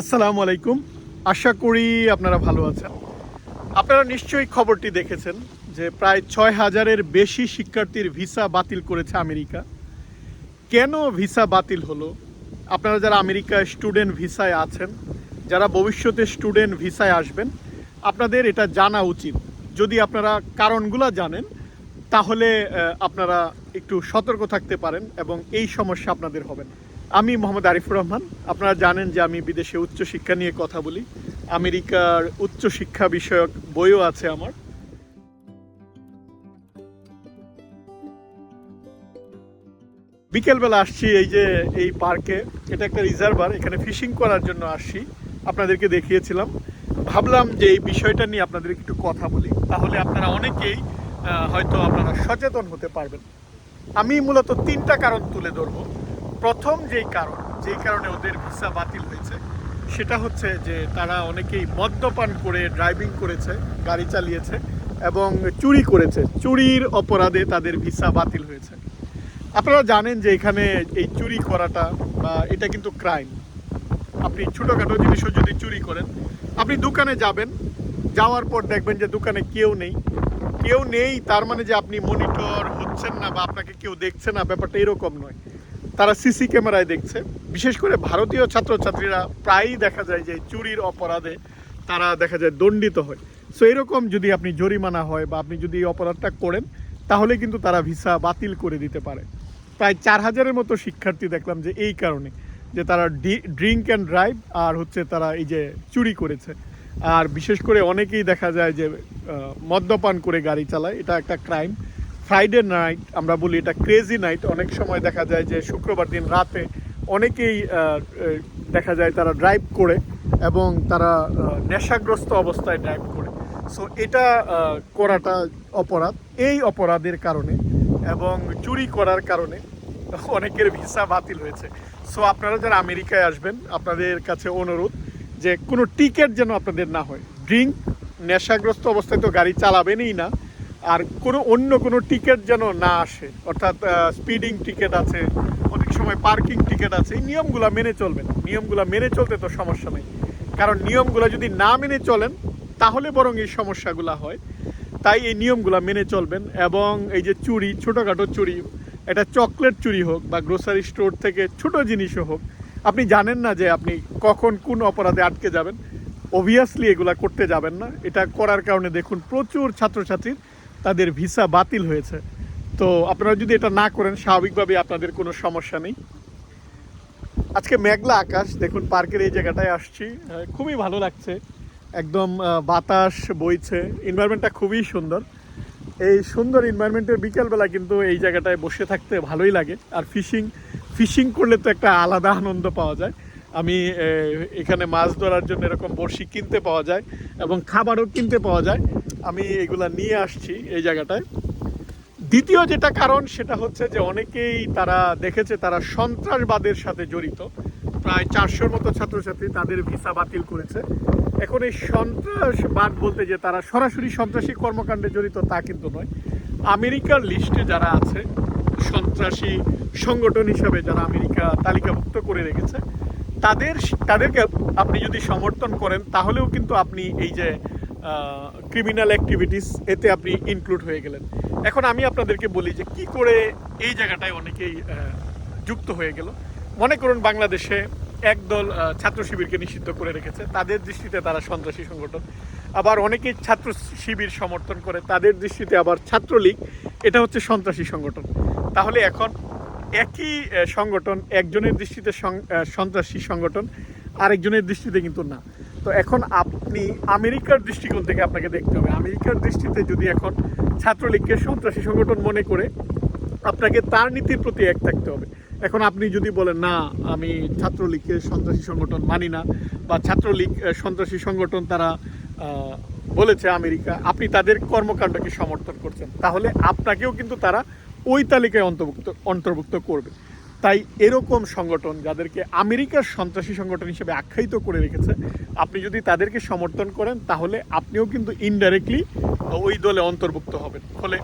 আসসালামু আলাইকুম। আশা করি আপনারা ভালো আছেন। আপনারা নিশ্চয়ই খবরটি দেখেছেন যে প্রায় ছয় হাজারের বেশি শিক্ষার্থীর ভিসা বাতিল করেছে আমেরিকা। কেন ভিসা বাতিল হলো? আপনারা যারা আমেরিকায় স্টুডেন্ট ভিসায় আছেন, যারা ভবিষ্যতে স্টুডেন্ট ভিসায় আসবেন, আপনাদের এটা জানা উচিত। যদি আপনারা কারণগুলো জানেন, তাহলে আপনারা একটু সতর্ক থাকতে পারেন এবং এই সমস্যা আপনাদের হবে না। আমি মোহাম্মদ আরিফুর রহমান। আপনারা জানেন যে আমি বিদেশে উচ্চশিক্ষা নিয়ে কথা বলি। আমেরিকার উচ্চশিক্ষা বিষয়ক বইও আছে আমার। বিকেলবেলা আসছি এই যে, এই পার্কে। এটা একটা রিজার্ভার, এখানে ফিশিং করার জন্য আসছি। আপনাদেরকে দেখিয়েছিলাম। ভাবলাম যে এই বিষয়টা নিয়ে আপনাদের একটু কথা বলি। তাহলে আপনারা অনেকেই হয়তো আপনারা সচেতন হতে পারবেন। আমি মূলত তিনটা কারণ তুলে ধরব। প্রথম যেই কারণ, যেই কারণে ওদের ভিসা বাতিল হয়েছে, সেটা হচ্ছে যে তারা অনেকেই মদ্যপান করে ড্রাইভিং করেছে, গাড়ি চালিয়েছে এবং চুরি করেছে। চুরির অপরাধে তাদের ভিসা বাতিল হয়েছে। আপনারা জানেন যে এখানে এই চুরি করাটা বা এটা কিন্তু ক্রাইম। আপনি ছোটোখাটো জিনিসও যদি চুরি করেন, আপনি দোকানে যাবেন, যাওয়ার পর দেখবেন যে দোকানে কেউ নেই। কেউ নেই, তার মানে যে আপনি মনিটর হচ্ছেন না বা আপনাকে কেউ দেখছে না, ব্যাপারটা এরকম নয়। তারা সিসি ক্যামেরায় দেখছে। বিশেষ করে ভারতীয় ছাত্রছাত্রীরা প্রায়ই দেখা যায় যে চুরির অপরাধে তারা দেখা যায় দণ্ডিত হয়। সো এরকম যদি আপনি জরিমানা হয় বা আপনি যদি এই অপরাধটা করেন, তাহলে কিন্তু তারা ভিসা বাতিল করে দিতে পারে। প্রায় চার হাজারের মতো শিক্ষার্থী দেখলাম যে এই কারণে, যে তারা ড্রিঙ্ক অ্যান্ড ড্রাইভ আর হচ্ছে তারা এই যে চুরি করেছে। আর বিশেষ করে অনেকেই দেখা যায় যে মদ্যপান করে গাড়ি চালায়। এটা একটা ক্রাইম। ফ্রাইডে নাইট আমরা বলি এটা ক্রেজি নাইট অনেক সময় দেখা যায় যে শুক্রবার দিন রাতে অনেকেই দেখা যায় তারা ড্রাইভ করে এবং তারা নেশাগ্রস্ত অবস্থায় ড্রাইভ করে। সো এটা করাটা অপরাধ। এই অপরাধের কারণে এবং চুরি করার কারণে অনেকের ভিসা বাতিল হয়েছে। সো আপনারা যারা আমেরিকায় আসবেন, আপনাদের কাছে অনুরোধ যে কোনো টিকিট যেন আপনাদের না হয়। ড্রিঙ্ক নেশাগ্রস্ত অবস্থায় তো গাড়ি চালাবেনই না। আর কোনো অন্য কোনো টিকিট যেন না আসে, অর্থাৎ স্পিডিং টিকিট আছে, অনেক সময় পার্কিং টিকিট আছে, এই নিয়মগুলো মেনে চলবেন নিয়মগুলো মেনে চলতে তো সমস্যা নেই। কারণ নিয়মগুলো যদি না মেনে চলেন, তাহলে বরং এই সমস্যাগুলো হয়। তাই এই নিয়মগুলো মেনে চলবেন এবং এই যে চুরি, ছোটোখাটো চুরি, এটা চকলেট চুরি হোক বা গ্রোসারি স্টোর থেকে ছোট জিনিসও হোক, আপনি জানেন না যে আপনি কখন কোন অপরাধে আটকে যাবেন। অবভিয়াসলি এগুলা করতে যাবেন না। এটা করার কারণে দেখুন প্রচুর ছাত্রছাত্রীর তাদের ভিসা বাতিল হয়েছে। তো আপনারা যদি এটা না করেন স্বাভাবিকভাবে আপনাদের কোনো সমস্যা নেই। আজকে মেঘলা আকাশ, দেখুন পার্কের এই জায়গাটায় আসছি। খুবই ভালো লাগছে। একদম বাতাস বইছে। এনভায়রনমেন্টটা খুবই সুন্দর। এই সুন্দর এনভায়রনমেন্টের বিকেলবেলা কিন্তু এই জায়গাটায় বসে থাকতে ভালোই লাগে। আর ফিশিং ফিশিং করলে তো একটা আলাদা আনন্দ পাওয়া যায়। আমি এখানে মাছ ধরার জন্য এরকম বড়শি কিনতে পাওয়া যায় এবং খাবারও কিনতে পাওয়া যায়। আমি এগুলা নিয়ে আসছি এই জায়গাটায়। দ্বিতীয় যেটা কারণ, সেটা হচ্ছে যে অনেকেই তারা দেখেছে, তারা সন্ত্রাসবাদের সাথে জড়িত। প্রায় চারশোর মতো ছাত্রছাত্রী তাদের ভিসা বাতিল করেছে। এখন এই সন্ত্রাসবাদ বলতে যে তারা সরাসরি সন্ত্রাসী কর্মকাণ্ডে জড়িত তা কিন্তু নয়। আমেরিকার লিস্টে যারা আছে, সন্ত্রাসী সংগঠন হিসাবে যারা আমেরিকা তালিকাভুক্ত করে রেখেছে, তাদের, তাদেরকে আপনি যদি সমর্থন করেন, তাহলেও কিন্তু আপনি এই যে ক্রিমিনাল অ্যাক্টিভিটিস এতে আপনি ইনক্লুড হয়ে গেলেন। এখন আমি আপনাদেরকে বলি যে কি করে এই জায়গাটায় অনেকেই যুক্ত হয়ে গেল। মনে করুন বাংলাদেশে একদল ছাত্র শিবিরকে নিষিদ্ধ করে রেখেছে। তাদের দৃষ্টিতে তারা সন্ত্রাসী সংগঠন। আবার অনেকেই ছাত্র শিবির সমর্থন করে। তাদের দৃষ্টিতে আবার ছাত্রলীগ। এটা হচ্ছে সন্ত্রাসী সংগঠন। তাহলে এখন একই সংগঠন, একজনের দৃষ্টিতে সন্ত্রাসী সংগঠন, আরেকজনের দৃষ্টিতে কিন্তু না। তো এখন আপনি আমেরিকার দৃষ্টিকোণ থেকে আপনাকে দেখতে হবে। আমেরিকার দৃষ্টিতে যদি এখন ছাত্রলীগকে সন্ত্রাসী সংগঠন মনে করে, আপনাকে তার নীতির প্রতি এক থাকতে হবে। এখন আপনি যদি বলেন, না, আমি ছাত্রলীগকে সন্ত্রাসী সংগঠন মানি না, বা ছাত্রলীগ সন্ত্রাসী সংগঠন তারা বলেছে আমেরিকা, আপনি তাদের কর্মকাণ্ডকে সমর্থন করছেন। তাহলে আপনাকেও কিন্তু তারা ওই তালিকায় অন্তর্ভুক্ত অন্তর্ভুক্ত করবে। তাই এরকম সংগঠন যাদেরকে আমেরিকার সন্ত্রাসী সংগঠন হিসেবে আখ্যায়িত করে রেখেছে, আপনি যদি তাদেরকে সমর্থন করেন, তাহলে আপনিও কিন্তু ইনডাইরেক্টলি ওই দলে অন্তর্ভুক্ত হবেন। ফলে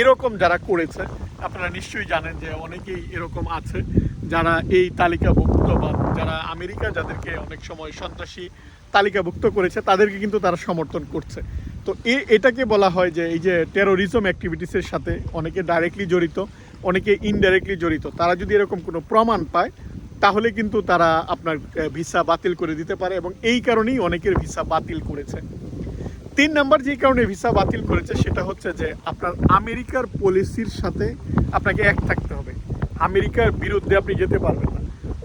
এরকম যারা করেছে, আপনারা নিশ্চয়ই জানেন যে অনেকেই এরকম আছে, যারা এই তালিকাভুক্ত বা যারা আমেরিকা যাদেরকে অনেক সময় সন্ত্রাসী তালিকাভুক্ত করেছে, তাদেরকে কিন্তু তারা সমর্থন করছে। তো এ, এটাকে বলা হয় যে এই যে টেরোরিজম অ্যাক্টিভিটিসের সাথে অনেকে ডাইরেক্টলি জড়িত। অনেকে ইনডাইরেক্টলি জড়িত। তারা যদি এরকম কোনো প্রমাণ পায়, তাহলে কিন্তু তারা আপনার ভিসা বাতিল করে দিতে পারে এবং এই কারণেই অনেকের ভিসা বাতিল করেছে। তিন নাম্বার যে কারণে ভিসা বাতিল করেছে, সেটা হচ্ছে যে আপনার আমেরিকার পলিসির সাথে আপনাকে এক থাকতে হবে। আমেরিকার বিরুদ্ধে আপনি যেতে পারবেন না।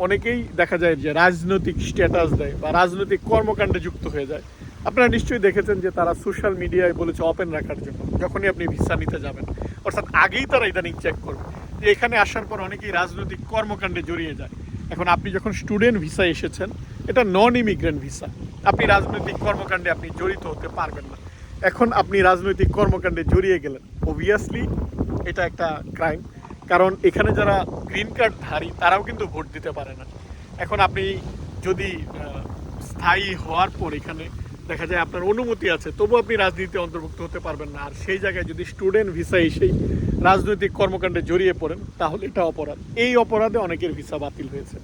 অনেকেই দেখা যায় যে রাজনৈতিক স্ট্যাটাস দেয় বা রাজনৈতিক কর্মকাণ্ডে যুক্ত হয়ে যায়। আপনারা নিশ্চয়ই দেখেছেন যে তারা সোশ্যাল মিডিয়ায় বলেছে ওপেন রাখার জন্য, যখনই আপনি ভিসা নিতে যাবেন। অর্থাৎ আগেই তারা ইদানিং চেক করবে। যে এখানে আসার পর অনেকেই রাজনৈতিক কর্মকাণ্ডে জড়িয়ে যায়। এখন আপনি যখন স্টুডেন্ট ভিসা এসেছেন, এটা নন ইমিগ্রেন্ট ভিসা আপনি রাজনৈতিক কর্মকাণ্ডে আপনি জড়িত হতে পারবেন না। এখন আপনি রাজনৈতিক কর্মকাণ্ডে জড়িয়ে গেলেন। অবভিয়াসলি এটা একটা ক্রাইম কারণ এখানে যারা গ্রিন কার্ড ধারী, তারাও কিন্তু ভোট দিতে পারে না। এখন আপনি যদি স্থায়ী হওয়ার পর এখানে দেখা যায় আপনার অনুমতি আছে, তবু আপনি রাজনীতিতে অন্তর্ভুক্ত হতে পারবেন না। আর সেই জায়গায় যদি স্টুডেন্ট ভিসা এসেই রাজনৈতিক কর্মকাণ্ডে জড়িয়ে পড়েন, তাহলে এটা অপরাধ। এই অপরাধে অনেকের ভিসা বাতিল হয়েছে।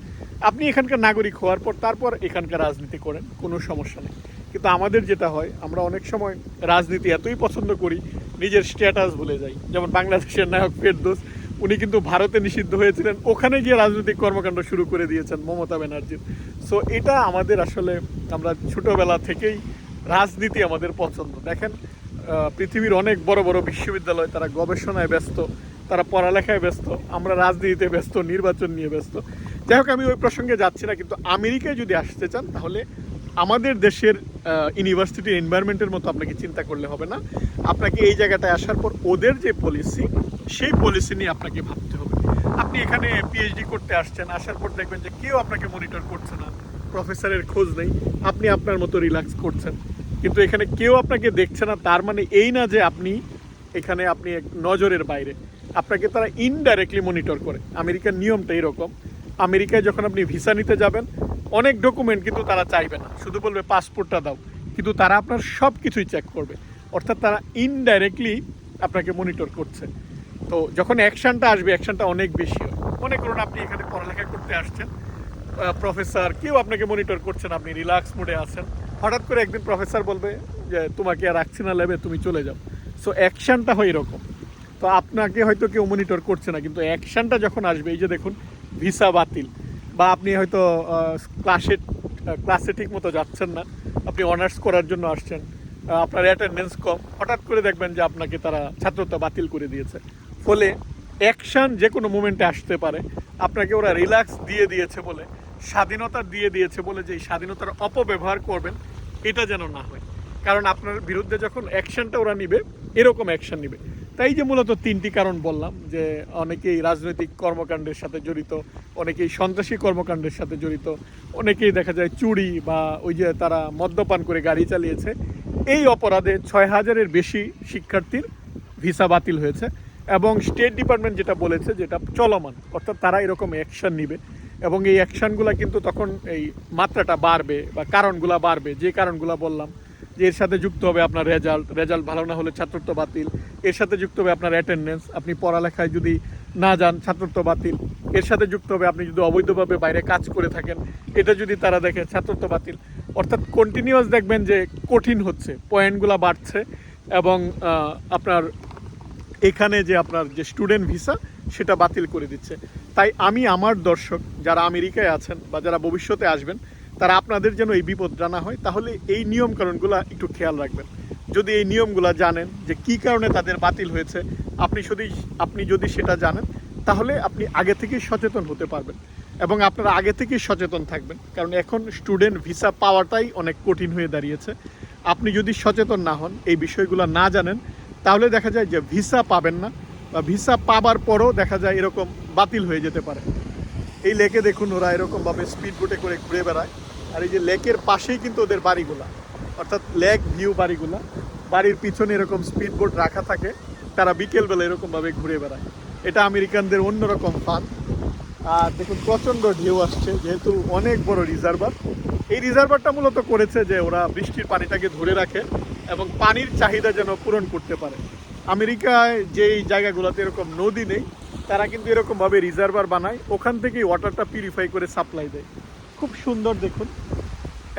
আপনি এখানকার নাগরিক হওয়ার পর তারপর এখানকার রাজনীতি করেন, কোনো সমস্যা নেই। কিন্তু আমাদের যেটা হয়, আমরা অনেক সময় রাজনীতি এতই পছন্দ করি, নিজের স্ট্যাটাস ভুলে যাই। যেমন বাংলাদেশের নায়ক ফেরদোস, উনি কিন্তু ভারতে নিষিদ্ধ হয়েছিলেন, ওখানে গিয়ে রাজনৈতিক কর্মকাণ্ড শুরু করে দিয়েছেন মমতা ব্যানার্জির। সো এটা আমাদের আসলে, আমরা ছোটবেলা থেকেই রাজনীতি আমাদের পছন্দ। দেখেন পৃথিবীর অনেক বড় বড় বিশ্ববিদ্যালয়, তারা গবেষণায় ব্যস্ত, তারা পড়ালেখায় ব্যস্ত, আমরা রাজনীতিতে ব্যস্ত, নির্বাচন নিয়ে ব্যস্ত। যাই হোক, আমি ওই প্রসঙ্গে যাচ্ছি না, কিন্তু আমেরিকায় যদি আসতে চান, তাহলে আমাদের দেশের ইউনিভার্সিটি এনভায়রনমেন্টের মতো আপনাকে চিন্তা করলে হবে না। আপনাকে এই জায়গাটায় আসার পর ওদের যে পলিসি সেই পলিসি নিয়ে আপনাকে ভাবতে হবে। আপনি এখানে পিএইচডি করতে আসছেন, আসার পর দেখবেন যে কেউ আপনাকে মনিটর করছে না। প্রফেসরের খোঁজ নেই, আপনি আপনার মতো রিল্যাক্স করছেন। কিন্তু এখানে কেউ আপনাকে দেখছে না, তার মানে এই না যে আপনি এখানে আপনি এক নজরের বাইরে। আপনাকে তারা ইনডাইরেক্টলি মনিটর করে। আমেরিকার নিয়মটা এরকম। আমেরিকায় যখন আপনি ভিসা নিতে যাবেন, অনেক ডকুমেন্ট কিন্তু তারা চাইবে না। শুধু বলবে পাসপোর্টটা দাও। কিন্তু তারা আপনার সব কিছুই চেক করবে। অর্থাৎ তারা ইনডাইরেক্টলি আপনাকে মনিটর করছে। তো যখন অ্যাকশনটা আসবে অ্যাকশনটা অনেক বেশি হয়। মনে করুন আপনি এখানে পড়ালেখা করতে আসছেন। প্রফেসর কেউ আপনাকে মনিটর করছেন আপনি রিল্যাক্স মোডে আছেন। হঠাৎ করে একদিন প্রফেসর বলবে যে, তোমাকে আর রাখছি না লেবে তুমি চলে যাও। সো অ্যাকশনটা হয় এরকম। তো আপনাকে হয়তো কেউ মনিটর করছে না, কিন্তু অ্যাকশনটা যখন আসবে, এই যে দেখুন ভিসা বাতিল, বা আপনি হয়তো ক্লাসে ক্লাসে ঠিক মতো যাচ্ছেন না, আপনি অনার্স করার জন্য আসছেন আপনার অ্যাটেন্ডেন্স কম, হঠাৎ করে দেখবেন যে আপনাকে তারা ছাত্রতা বাতিল করে দিয়েছে। ফলে অ্যাকশন যে কোনো মোমেন্টে আসতে পারে। আপনাকে ওরা রিল্যাক্স দিয়ে দিয়েছে বলে স্বাধীনতা দিয়ে দিয়েছে বলে যে স্বাধীনতার অপব্যবহার করবেন, এটা যেন না হয়। কারণ আপনার বিরুদ্ধে যখন অ্যাকশনটা ওরা নিবে, এরকম অ্যাকশন নিবে। তাই যে মূলত তিনটি কারণ বললাম, যে অনেকেই রাজনৈতিক কর্মকাণ্ডের সাথে জড়িত, অনেকেই সন্ত্রাসী কর্মকাণ্ডের সাথে জড়িত, অনেকেই দেখা যায় চুরি বা ওই যে তারা মদ্যপান করে গাড়ি চালিয়েছে। এই অপরাধে ছয় হাজারের বেশি শিক্ষার্থীর ভিসা বাতিল হয়েছে এবং স্টেট ডিপার্টমেন্ট যেটা বলেছে, যেটা চলমান, অর্থাৎ তারা এরকম অ্যাকশন নিবে। এবং এই অ্যাকশনগুলো কিন্তু তখন এই মাত্রাটা বাড়বে বা কারণগুলো বাড়বে, যে কারণগুলো বললাম, যে এর সাথে যুক্ত হবে আপনার রেজাল্ট রেজাল্ট ভালো না হলে ছাত্রত্ব বাতিল, এর সাথে যুক্ত হবে আপনার অ্যাটেন্ডেন্স আপনি পড়ালেখায় যদি না যান, ছাত্রত্ব বাতিল, এর সাথে যুক্ত হবে আপনি যদি অবৈধভাবে বাইরে কাজ করে থাকেন, এটা যদি তারা দেখে, ছাত্রত্ব বাতিল। অর্থাৎ কন্টিনিউয়াস দেখবেন যে কঠিন হচ্ছে পয়েন্টগুলো বাড়ছে এবং আপনার এখানে যে আপনার যে স্টুডেন্ট ভিসা সেটা বাতিল করে দিচ্ছে। তাই আমি আমার দর্শক যারা আমেরিকায় আছেন বা যারা ভবিষ্যতে আসবেন, তারা আপনাদের যেন এই বিপদ জানা হয়, তাহলে এই নিয়মকানুনগুলো একটু খেয়াল রাখবেন। যদি এই নিয়মগুলো জানেন যে কি কারণে তাদের বাতিল হয়েছে, আপনি যদি আপনি যদি সেটা জানেন, তাহলে আপনি আগে থেকেই সচেতন হতে পারবেন এবং আপনারা আগে থেকেই সচেতন থাকবেন। কারণ এখন স্টুডেন্ট ভিসা পাওয়াটাই অনেক কঠিন হয়ে দাঁড়িয়েছে। আপনি যদি সচেতন না হন, এই বিষয়গুলো না জানেন, তাহলে দেখা যায় যে ভিসা পাবেন না। বা ভিসা পাবার পরও দেখা যায় এরকম বাতিল হয়ে যেতে পারে। এই লেকে দেখুন ওরা এরকমভাবে স্পিড বোটে করে ঘুরে বেড়ায়। আর এই যে লেকের পাশেই কিন্তু ওদের বাড়িগুলা। অর্থাৎ লেক ভিউ বাড়িগুলা। বাড়ির পিছনে এরকম স্পিড বোট রাখা থাকে। তারা বিকেলবেলা এরকমভাবে ঘুরে বেড়ায়। এটা আমেরিকানদের অন্যরকম ফান আর দেখুন, প্রচণ্ড ঢেউ আসছে, যেহেতু অনেক বড় রিজার্ভার এই রিজার্ভারটা মূলত করেছে যে ওরা বৃষ্টির পানিটাকে ধরে রাখে এবং পানির চাহিদা যেন পূরণ করতে পারে। আমেরিকায় যেই জায়গাগুলোতে এরকম নদী নেই তারা কিন্তু এরকমভাবে রিজার্ভার বানায়, ওখান থেকেই ওয়াটারটা পিউরিফাই করে সাপ্লাই দেয়। খুব সুন্দর দেখুন।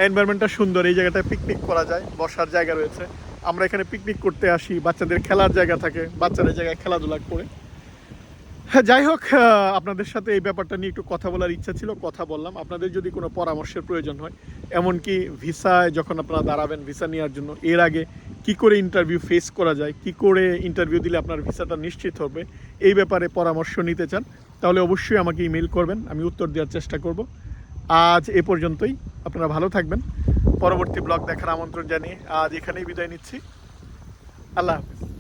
এনভায়রনমেন্টটা সুন্দর, এই জায়গাটায় পিকনিক করা যায়, বসার জায়গা রয়েছে। আমরা এখানে পিকনিক করতে আসি, বাচ্চাদের খেলার জায়গা থাকে বাচ্চারা এই জায়গায় খেলাধুলা করে। হ্যাঁ যাই হোক আপনাদের সাথে এই ব্যাপারটা নিয়ে একটু কথা বলার ইচ্ছা ছিল, কথা বললাম। আপনাদের যদি কোনো পরামর্শের প্রয়োজন হয়, এমনকি ভিসায় যখন আপনারা দাঁড়াবেন ভিসা নেওয়ার জন্য, এর আগে কি করে ইন্টারভিউ ফেস করা যায়, কি করে ইন্টারভিউ দিলে আপনার ভিসাটা নিশ্চিত হবে, এই ব্যাপারে পরামর্শ নিতে চান, তাহলে অবশ্যই আমাকে ইমেল করবেন, আমি উত্তর দেওয়ার চেষ্টা করব। আজ এ পর্যন্তই, আপনারা ভালো থাকবেন। পরবর্তী ব্লগ দেখার আমন্ত্রণ জানিয়ে আজ এখানেই বিদায় নিচ্ছি। আল্লাহ হাফিজ।